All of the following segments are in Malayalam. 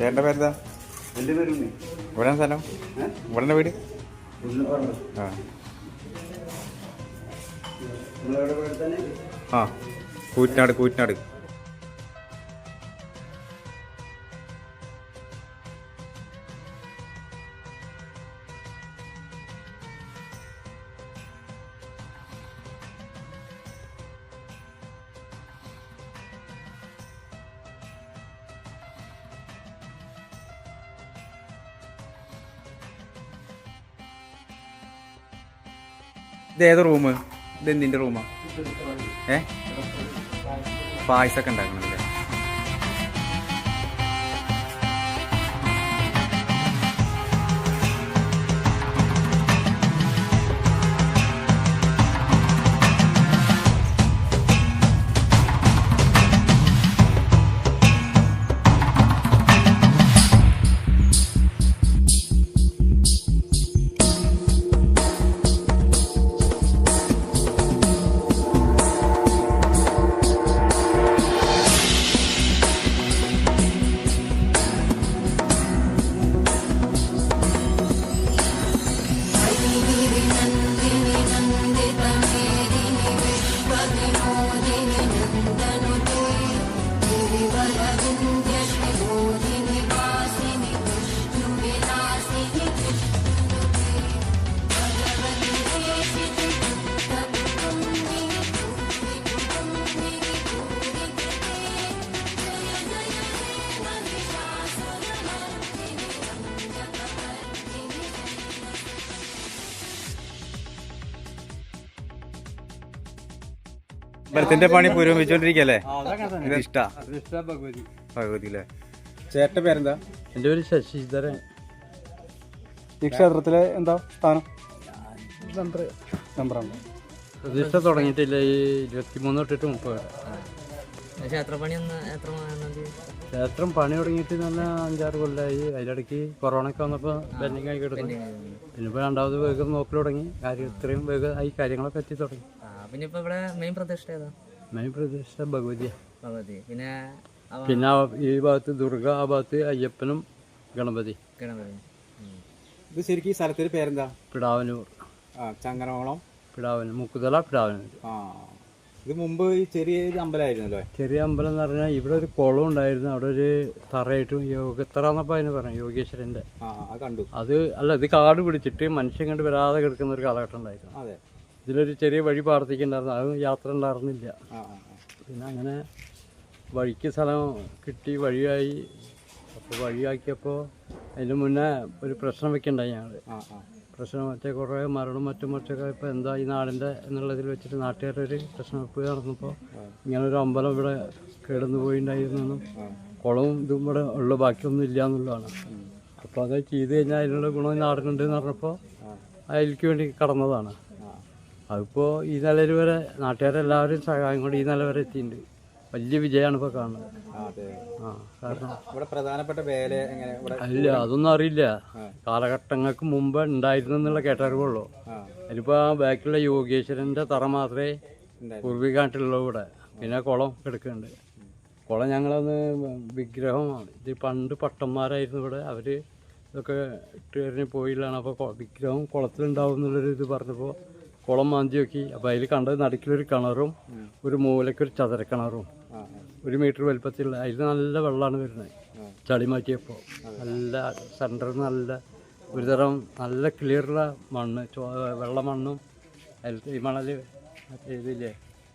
ചേട്ടന്റെ പേരെന്താ? എന്റെ പേര് ഉണ്ണി. ഇവിടെ സ്ഥലം? ഇവിടെ വീട്? ആ. ആ. കൂറ്റനാട് കൂറ്റനാട്. ഇത് ഏത് റൂം? ഇത് എന്തിന്റെ റൂമാ? ഏ? പായസമൊക്കെ ഉണ്ടാക്കണല്ലേ? അമ്പലത്തിന്റെ പണി പുരോഗമിച്ചോണ്ടിരിക്കല്ലേ ഇഷ്ടാ. ഭഗവതി. അല്ലേ ചേട്ടന്റെ പേരെന്താ? എന്റെ പേര് ശശിധരൻ ഈ ക്ഷേത്രത്തിലെ എന്താ സ്ഥാനം? മെമ്പറാണ് പ്രതിഷ്ഠ തുടങ്ങിയിട്ടില്ല ഈ ഇരുപത്തിമൂന്ന് തൊട്ടിട്ട് മുപ്പത്. ക്ഷേത്രം പണി തുടങ്ങിയിട്ട് നല്ല അഞ്ചാറ് കൊല്ലമായി അതിലിടയ്ക്ക് കൊറോണ ഒക്കെ വന്നപ്പോൾ ബെൻഡിങ് ആയി കിടന്നു. പിന്നെ ഇപ്പോൾ രണ്ടാമത് വേഗം നോക്കി തുടങ്ങി. കാര്യം ഇത്രയും വേഗം ആയി കാര്യങ്ങളൊക്കെ എത്തി തുടങ്ങി. പിന്നെ ഇപ്പൊ ഇവിടെ മെയിൻ പ്രതിഷ്ഠ ഏതാ? മെയിൻ പ്രതിഷ്ഠ ഭഗവതി. പിന്നെ അവ- പിന്നെ ആ ഈ ഭാഗത്ത് ദുർഗ ആ ഭാഗത്ത് അയ്യപ്പനും ഗണപതി. ഗണപതി. ഇത് ശരിക്കും ഈ സ്ഥലത്തിന്റെ പേരെന്താ? പിടാവനൂർ ആ ചങ്ങനകുളം പിടാവനൂർ മുക്കുതല പിടാവനൂർ ആ. ഇത് മുമ്പ് ഈ ചെറിയ ഒരു അമ്പലമായിരുന്നല്ലോ ചെറിയ അമ്പലം എന്ന് പറഞ്ഞാൽ ഇവിടെ ഒരു കുളം ഉണ്ടായിരുന്നു. അവിടെ ഒരു തറയായിട്ടും യോഗത്തറ എന്നപ്പോൾ അതിന് പറഞ്ഞു യോഗേശ്വരന്റെ. കണ്ടു. അത് അല്ല ഇത് കാട് പിടിച്ചിട്ട് മനുഷ്യൻ കണ്ട് വരാതെ കിടക്കുന്ന ഒരു കാലഘട്ടം ഉണ്ടായിരുന്നു. അതെ. ഇതിലൊരു ചെറിയ വഴി പാർത്തിക്കുണ്ടായിരുന്നു അത് യാത്ര ഉണ്ടായിരുന്നില്ല. പിന്നെ അങ്ങനെ വഴിക്ക് സ്ഥലം കിട്ടി വഴിയായി. അപ്പോൾ വഴിയാക്കിയപ്പോൾ അതിന് മുന്നേ ഒരു പ്രശ്നം വെക്കണ്ടായി ഞങ്ങൾ പ്രശ്നം മറ്റേ കുറേ മരണം മറ്റും മറ്റൊക്കെ ഇപ്പോൾ എന്താ ഈ നാടിന്റെ എന്നുള്ളതിൽ വെച്ചിട്ട് നാട്ടുകാരുടെ ഒരു പ്രശ്നം വെപ്പ് നടന്നപ്പോൾ ഇങ്ങനെ ഒരു അമ്പലം ഇവിടെ കേടന്നു പോയിണ്ടായിരുന്നെന്നും കുളവും ഇതും ഇവിടെ ഉള്ള ബാക്കിയൊന്നും ഇല്ല എന്നുള്ളതാണ്. അപ്പോൾ അത് ചെയ്ത് കഴിഞ്ഞാൽ അതിനുള്ള ഗുണം നാടിനുണ്ട് എന്ന് പറഞ്ഞപ്പോൾ അതിലേക്ക് വേണ്ടി കടന്നതാണ്. അതിപ്പോൾ ഈ നിലയിൽ വരെ നാട്ടുകാരെല്ലാവരും സഹായം കൊണ്ട് ഈ നില വരെ എത്തിയിട്ടുണ്ട്. വലിയ വിജയമാണ് ഇപ്പോൾ കാണുന്നത്. ആ, കാരണം ഇവിടെ പ്രധാനപ്പെട്ട വേല എങ്ങനെ? അല്ല അതൊന്നും അറിയില്ല. കാലഘട്ടങ്ങൾക്ക് മുമ്പ് ഉണ്ടായിരുന്നു എന്നുള്ള കേട്ടറിവുള്ളൂ. അതിലിപ്പോൾ ആ ബാക്കിലുള്ള യോഗേശ്വരന്റെ തറ മാത്രമേ പൂർവികായിട്ടുള്ളൂ ഇവിടെ. പിന്നെ കുളം കിടക്കുന്നുണ്ട് കുളം ഞങ്ങളന്ന് വിഗ്രഹമാണ് ഇത് പണ്ട് പട്ടന്മാരായിരുന്നു ഇവിടെ. അവർ ഇതൊക്കെ ഇട്ട് കഴിഞ്ഞ് പോയില്ലാണ്. അപ്പോൾ വിഗ്രഹം കുളത്തിലുണ്ടാവും എന്നുള്ളൊരു ഇത് പറഞ്ഞപ്പോൾ കുളം മാന്തി നോക്കി. അപ്പോൾ അതിൽ കണ്ടത് നടുക്കിലൊരു കിണറും ഒരു മൂലക്കൊരു ചതുരക്കിണറും. ഒരു മീറ്റർ വലുപ്പത്തിലുള്ള അതിൽ നല്ല വെള്ളമാണ് വരുന്നത്. ചളി മാറ്റിയപ്പോൾ നല്ല സെന്ററിൽ നല്ല ഒരു തരം നല്ല ക്ലിയറുള്ള മണ്ണ് വെള്ള മണ്ണും അതിൽ ഈ മണൽ മറ്റേ ഇതില്ലേ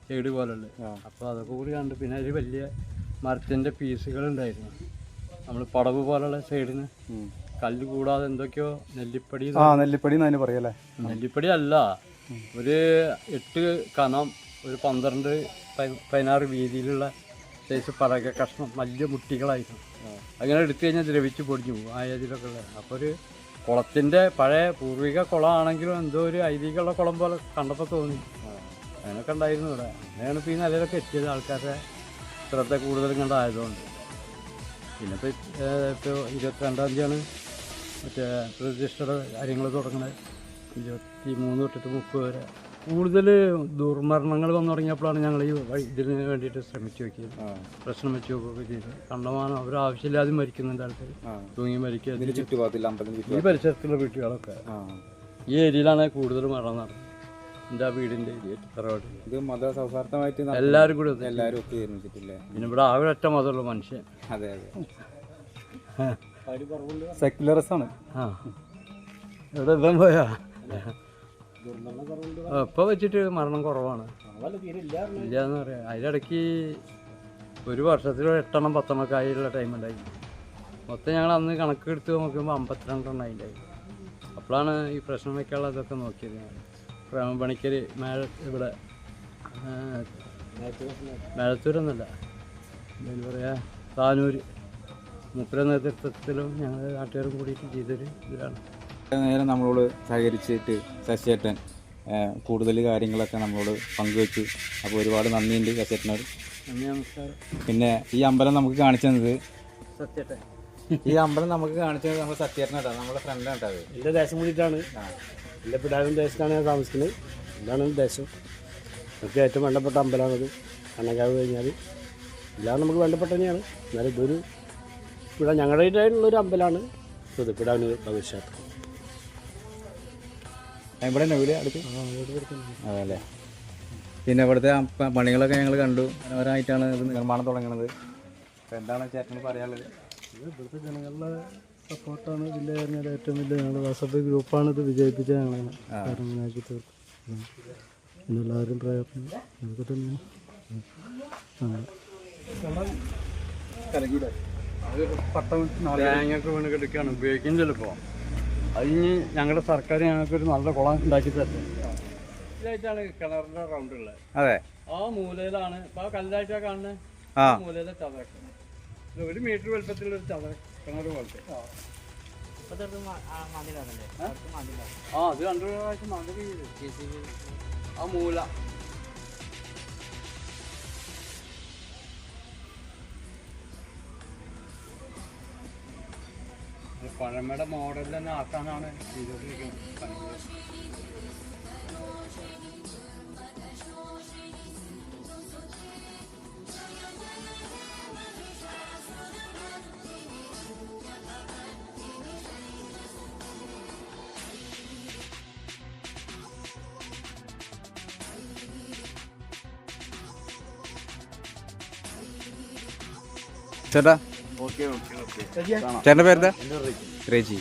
ചേട് പോലുള്ള അപ്പോൾ അതൊക്കെ കൂടി കണ്ട് പിന്നെ അതിൽ വലിയ മരത്തിന്റെ പീസുകളുണ്ടായിരുന്നു നമ്മൾ പടവ് പോലുള്ള സൈഡിന് കല്ല് കൂടാതെ എന്തൊക്കെയോ നെല്ലിപ്പടി നെല്ലിപ്പടി നെല്ലിപ്പടി അല്ല. ഒരു എട്ട് കനം ഒരു പന്ത്രണ്ട് പതി- പതിനാറ് വീതിയിലുള്ള സൈസ് പലക കഷ്ണം വലിയ മുട്ടികളായിരുന്നു. അങ്ങനെ എടുത്തു കഴിഞ്ഞാൽ ദ്രവിച്ച് പൊടിഞ്ഞു പോകും ആ ഏതിലൊക്കെ ഉള്ള അപ്പോൾ ഒരു കുളത്തിന്റെ പഴയ പൂർവിക കുളമാണെങ്കിലും എന്തോ ഒരു ഐതിഹ്യമുള്ള കുളം പോലെ കണ്ടപ്പോൾ തോന്നി. അങ്ങനെയൊക്കെ ഉണ്ടായിരുന്നു ഇവിടെ. അങ്ങനെയാണ് ഇപ്പോൾ ഈ നിലയിലൊക്കെ എത്തിയത് ആൾക്കാരുടെ ശ്രദ്ധ കൂടുതലും കണ്ടായതുകൊണ്ട് പിന്നെ ഇപ്പോൾ ഇപ്പോൾ ഇരുപത്തിരണ്ടാം തീയതിയാണ് മറ്റേ പ്രതിഷ്ഠയുടെ കാര്യങ്ങൾ തുടങ്ങുന്നത് ഇരുപത്തി മൂന്ന് തൊട്ടിട്ട് മുപ്പത് വരെ. കൂടുതൽ ദുർമരണങ്ങൾ വന്നു തുടങ്ങിയപ്പോഴാണ് ഞങ്ങൾ ഈ വഴി- ഇതിന് വേണ്ടിയിട്ട് ശ്രമിച്ചു നോക്കിയത്. പ്രശ്നം വെച്ച് നോക്കുകയൊക്കെ ചെയ്ത്. കണ്ടമാനം അവർ ആവശ്യമില്ലാതെ മരിക്കുന്നുണ്ട് ആൾക്കാർ തൂങ്ങി മരിക്കുക ഈ പരിസരത്തുള്ള വീട്ടുകളൊക്കെ. ഈ ഏരിയയിലാണ് കൂടുതൽ മരണം നടന്നത്. എന്റെ വീടിന്റെ വീടിന്റെ ഏരിയ തറവാട് ഇത് മത സൗഹാർദ്ദമായിട്ട് നടത്തുന്ന എല്ലാവരും കൂടെ എല്ലാവരും ഒത്തു പിന്നെ ഇവിടെ ആകെ ഒറ്റ മതമുള്ള മനുഷ്യൻ. അതെ അതെ. സെക്യുലറിസം ആണ്. ആ. ഇവിടെ ഇതാ പോയാ? ആ, ഇപ്പൊ വെച്ചിട്ട് മരണം കുറവാണ്. ഇല്ല പറയാം. അതിലിടയ്ക്ക് ഒരു വർഷത്തിൽ എട്ടെണ്ണം പത്തെണ്ണം ഒക്കെ ആയിട്ടുള്ള ടൈം ഉണ്ടായി. മൊത്തം ഞങ്ങൾ അന്ന് കണക്ക് എടുത്ത് നോക്കുമ്പോൾ അമ്പത്തിരണ്ടെണ്ണം അതിന്റെ അപ്പോഴാണ് ഈ പ്രശ്നം വെക്കാനുള്ള ഇതൊക്കെ നോക്കിയത്. ഞാൻ മേഴ ഇവിടെ മേഴത്തൂരൊന്നുമല്ല എന്താ പറയുക താനൂർ മുപ്പര നേതൃത്വത്തിലും ഞങ്ങൾ നാട്ടുകാരും കൂടിയിട്ട് ചെയ്തൊരു ഇതിലാണ് നേരം നമ്മളോട് സഹകരിച്ചിട്ട് ശശിയേട്ടൻ കൂടുതൽ കാര്യങ്ങളൊക്കെ നമ്മളോട് പങ്കുവെച്ചു. അപ്പോൾ ഒരുപാട് നന്ദിയുണ്ട് ശശിയേട്ടനോട് പിന്നെ ഈ അമ്പലം നമുക്ക് കാണിച്ചു തന്നത്? ഈ അമ്പലം നമുക്ക് കാണിച്ചു തന്നത് നമ്മുടെ സത്യേട്ടനാട്ടോ നമ്മുടെ ഫ്രണ്ടാണ് അത്. എന്റെ ദേശം കൂടിയിട്ടാണ്. എന്റെ പിടാരും ദേശത്താണ് ഞാൻ താമസിക്കുന്നത്. ഇതാണ് ദേശം. നമുക്ക് ഏറ്റവും വേണ്ടപ്പെട്ട അമ്പലമാണത്. കണ്ണങ്കാവ് കഴിഞ്ഞാൽ എല്ലാം നമുക്ക് വേണ്ടപ്പെട്ട തന്നെയാണ്. എന്നാലും ഇതൊരു ഇവിടെ ഞങ്ങളുടെ ഒരു അമ്പലമാണ് പിടാവിന് ഭഗവത്ക്ഷേത്രം ഇവിടെ തന്നെ വീട് അടുത്ത്. അതെ അല്ലേ പിന്നെ ഇവിടുത്തെ പണികളൊക്കെ ഞങ്ങൾ കണ്ടു. മനോഹരമായിട്ടാണ് ഇത് നിർമ്മാണം തുടങ്ങുന്നത് അപ്പോൾ എന്താണ് ചേട്ടന് പറയാനുള്ളത്? ഇവിടുത്തെ ജനങ്ങളുടെ സപ്പോർട്ടാണ് ഇതിന്റെ പറഞ്ഞാൽ ഏറ്റവും വലിയ ഞങ്ങൾ വാട്സപ്പ് ഗ്രൂപ്പാണ് ഇത് വിജയിപ്പിച്ച ഞങ്ങളാണ് തീർക്കും. എല്ലാവരും പ്രയത്നം അതൊക്കെ തന്നെയാണ് പട്ടം തേങ്ങയൊക്കെ വീണ് കിടക്കുകയാണ്. ഉപയോഗിക്കും ചിലപ്പോൾ അതിന് ഞങ്ങളുടെ സർക്കാർ ഞങ്ങൾക്കൊരു നല്ല കുളം ഉണ്ടാക്കി തരുന്നത് ഇതിലായിട്ടാണ് കിണറിന്റെ റൗണ്ട് ഉള്ളത്. അതെ. ആ മൂലയിലാണ് ഇപ്പൊ ആ കല്ലാഴ്ച കാണുന്നത് ആ. മൂലയിലെ ഇത് ഒരു മീറ്റർ വലുപ്പത്തിലുള്ള ഒരു ചത കിണർ പോലത്തെ. ആ. അത് രണ്ടു പ്രാവശ്യം മന്ത്രി ആ മൂല. പഴമയുടെ മോഡൽ തന്നെ ആക്കാനാണ് ചെയ്തുകൊണ്ടിരിക്കുന്നത് ചേട്ടാ ചേട്ടന്റെ പേരെന്താ? രജി